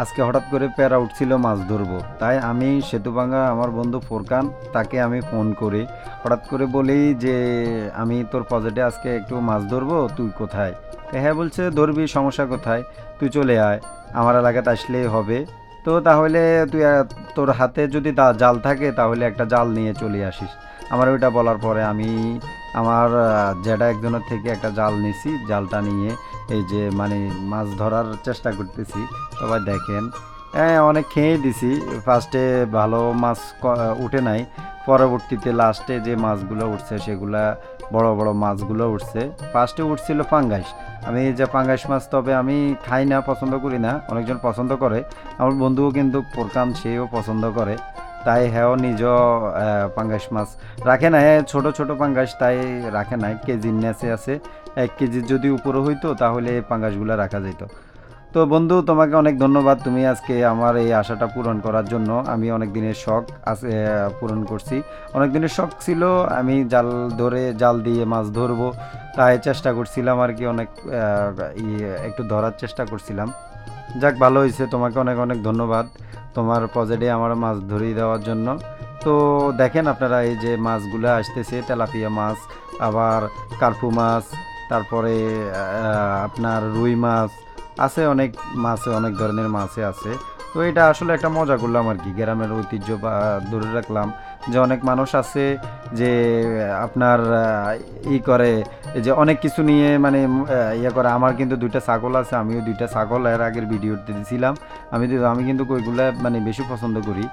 আজকে হঠাৎ করে প্যারা উঠছিল মাছ ধরবো। তাই আমি সেতুভাঙ্গা আমার বন্ধু ফোরকান তাকে আমি ফোন করি। হঠাৎ করে বলি যে আমি তোর পজেটে আজকে একটু মাছ ধরবো তুই কোথায়? হ্যাঁ বলছে ধরবি সমস্যা কোথায়? তুই চলে আয় আমার এলাকাতে আসলেই হবে। তো তাহলে তুই তোর হাতে যদি জাল থাকে তাহলে একটা জাল নিয়ে চলে আসিস। আমার ওইটা বলার পরে আমি আমার আহ, একজনের থেকে একটা জাল নিছি জালটা নিয়ে এই যে মানে মাছ ধরার চেষ্টা করতেছি। সবাই দেখেন। হ্যাঁ অনেক খেয়ে দিছি। ফার্স্টে ভালো মাছ উঠে নাই। পরবর্তীতে লাস্টে যে মাছগুলো উঠছে, সেগুলা বড় বড় মাছগুলো উঠছে। ফার্স্টে উঠছিল পাঙ্গাস আমি যে পাঙ্গাস মাছ তবে আমি খাই না, পছন্দ করি না। অনেকজন পছন্দ করে। আমার বন্ধুও কিন্তু প্রকাম সেও পছন্দ করে। তাই হ্যাঁ নিজ পাঙ্গাস মাছ রাখে না হ্যাঁ ছোট ছোট পাঙ্গাস তাই রাখে না কেজির নেচে আছে। এক কেজি যদি উপরে হইতো, তাহলে এই পাঙ্গাসগুলো রাখা যেত তো বন্ধু, তোমাকে অনেক ধন্যবাদ। তুমি আজকে আমার এই আশাটা পূরণ করার জন্য। আমি অনেক দিনের শখ আছে পূরণ করছি। অনেক দিনের শখ ছিল। আমি জাল ধরে, জাল দিয়ে মাছ ধরবো। তাই চেষ্টা করছিলাম আর কি, অনেক একটু ধরার চেষ্টা করছিলাম। যাক, ভালো হয়েছে। তোমাকে অনেক অনেক ধন্যবাদ তোমার পজেটে আমার মাছ ধরিয়ে দেওয়ার জন্য। তো দেখেন আপনারা এই যে মাছগুলো আসতেছে, তেলাপিয়া মাছ, আবার কার্পু মাছ, তারপরে আপনার রুই মাছ, আছে অনেক মাছে, অনেক ধরনের মাছে আছে। তো এটা আসলে একটা মজা করলাম আর কি, গ্রামের ঐতিহ্য ধরে রাখলাম যে অনেক মানুষ আছে যে, আপনার ই করে যে অনেক কিছু নিয়ে মানে ইয়ে করে। আমার কিন্তু দুইটা ছাগল আছে, আমিও দুইটা ছাগল। এর আগের ভিডিওতে দিয়েছিলাম আমি আমি কিন্তু ওইগুলো মানে বেশি পছন্দ করি।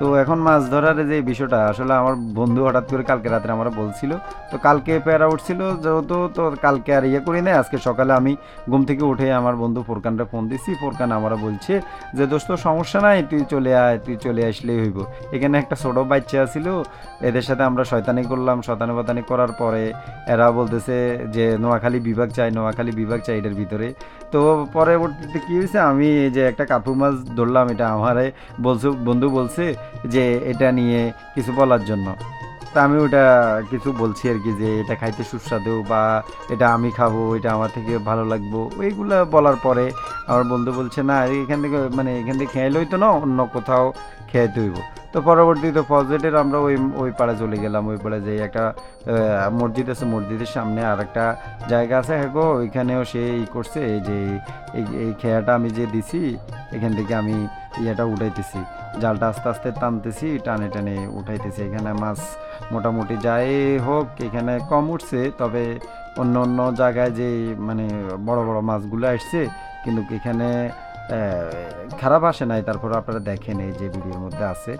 তো এখন মাছ ধরার যে বিষয়টা, আসলে আমার বন্ধু হঠাৎ করে কালকে রাত্রে আমার বলছিল, তো কালকে প্যারা উঠছিল, যেহেতু তো কালকে আর ইয়ে করি না আজকে সকালে আমি ঘুম থেকে উঠে আমার বন্ধু ফোরকানটা ফোন দিছি, ফোরকান আমরা বলছে যে, দোস্ত, সমস্যা নাই, তুই চলে আয়, তুই চলে আসলেই হইব। এখানে একটা ছোটো বাচ্চা ছিল এদের সাথে আমরা শয়তানি করলাম, শয়তানি বাতানি করার পরে এরা বলতেছে যে, নোয়াখালী বিভাগ চাই, নোয়াখালী বিভাগ চাই এটার ভিতরে। তো পরবর্তীতে কী হয়েছে আমি যে একটা কাপু মাছ ধরলাম, এটা আমারে বলছে, বন্ধু বলছে যে এটা নিয়ে কিছু বলার জন্য। তা আমি ওটা কিছু বলছি আর কি যে এটা খাইতে সুস্বাদু বা এটা আমি খাব, এটা আমার থেকে ভালো লাগবো। ওইগুলো বলার পরে আমার বন্ধু বলছে, না, এখান থেকে মানে এখান থেকে খেয়ে লইতো না, অন্য কোথাও খেয়ে হইব তো পরবর্তীতে পজিটিভ আমরা ওই ওই পাড়ে চলে গেলাম। ওই পাড়ে যে একটা মসজিদ আছে, মসজিদের সামনে আর একটা জায়গা আছে। হ্যাঁ ওইখানেও সে ই করছে যে এই খেয়াটা আমি যে দিছি, এখান থেকে আমি ইয়েটা উঠাইতেছি। জালটা আস্তে আস্তে টানতেছি, টানে টানে উঠাইতেছি। এখানে মাছ মোটামুটি যাই হোক, এখানে কম উঠছে, তবে অন্য অন্য জায়গায় যে মানে বড় বড় মাছগুলো আসছে, কিন্তু এখানে খারাপ আসে নাই। তারপর আপনারা দেখেন এই যে ভিডিওর মধ্যে আছে,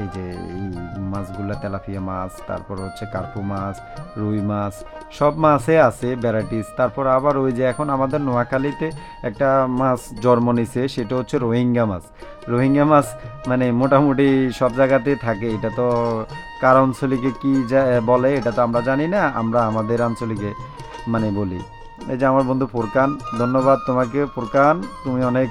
এই যে এই মাছগুলো তেলাপিয়া মাছ, তারপর হচ্ছে কার্পু মাছ, রুই মাছ, সব মাছে আছে ভ্যারাইটিস তারপর আবার ওই যে এখন আমাদের নোয়াখালীতে একটা মাছ জন্ম নিছে, সেটা হচ্ছে রোহিঙ্গা মাছ। রোহিঙ্গা মাছ মানে মোটামুটি সব জায়গাতেই থাকে, এটা তো কার আঞ্চলিকে কি বলে, এটা তো আমরা জানি না। আমরা আমাদের আঞ্চলিকে মানে বলি। এই যে আমার বন্ধু ফুরকান, ধন্যবাদ তোমাকে। ফুরকান, তুমি অনেক